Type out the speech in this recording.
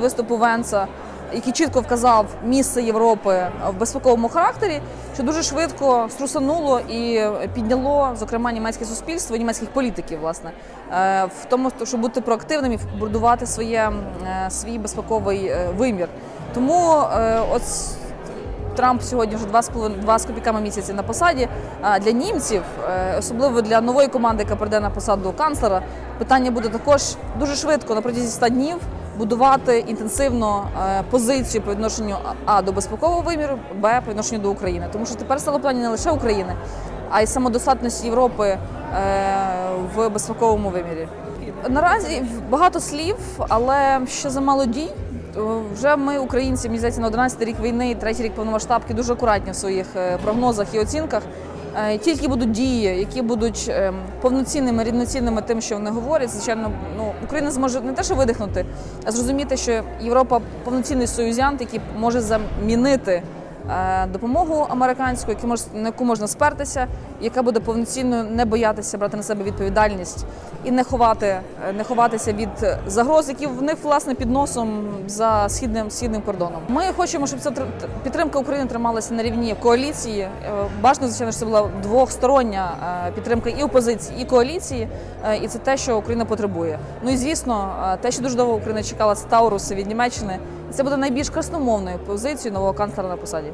Виступу Венца, який чітко вказав місце Європи в безпековому характері, що дуже швидко струсануло і підняло, зокрема, німецьке суспільство, німецьких політиків, власне, е, в тому, щоб бути проактивним і будувати своє, е, свій безпековий е, вимір. Тому от Трамп сьогодні вже два з два з копійками місяці на посаді. А для німців, особливо для нової команди, яка прийде на посаду канцлера, питання буде також дуже швидко на протязі 100 днів будувати інтенсивно е, позицію по відношенню а до безпекового виміру, б по відношенню до України. Тому що тепер стало питання не лише України, а й самодостатності Європи е, в безпековому вимірі. Наразі багато слів, але ще замало дій. Вже ми, українці, мені здається, на 11 рік війни, третій рік повномасштабки, дуже акуратні в своїх е, прогнозах і оцінках. Е, Тільки будуть дії, які будуть ем, повноцінними, рівноцінними тим, що вони говорять. Звичайно, ну Україна зможе не те, що видихнути, а зрозуміти, що Європа повноцінний союзянт, який може замінити допомогу американську, на яку можна спертися, яка буде повноцінно не боятися брати на себе відповідальність і не ховати, е, не ховатися від загроз, які в них власне під носом за східним східним кордоном. Ми хочемо, щоб ця тр- підтримка України трималася на рівні коаліції. Е, Бажано, звичайно, що це була двохстороння е, підтримка і опозиції, і коаліції, Е, і це те, що Україна потребує. Ну і звісно, е, те, що дуже довго Україна чекала, це Тауруси від Німеччини. Це буде найбільш красномовною позицією нового канцлера на посаді.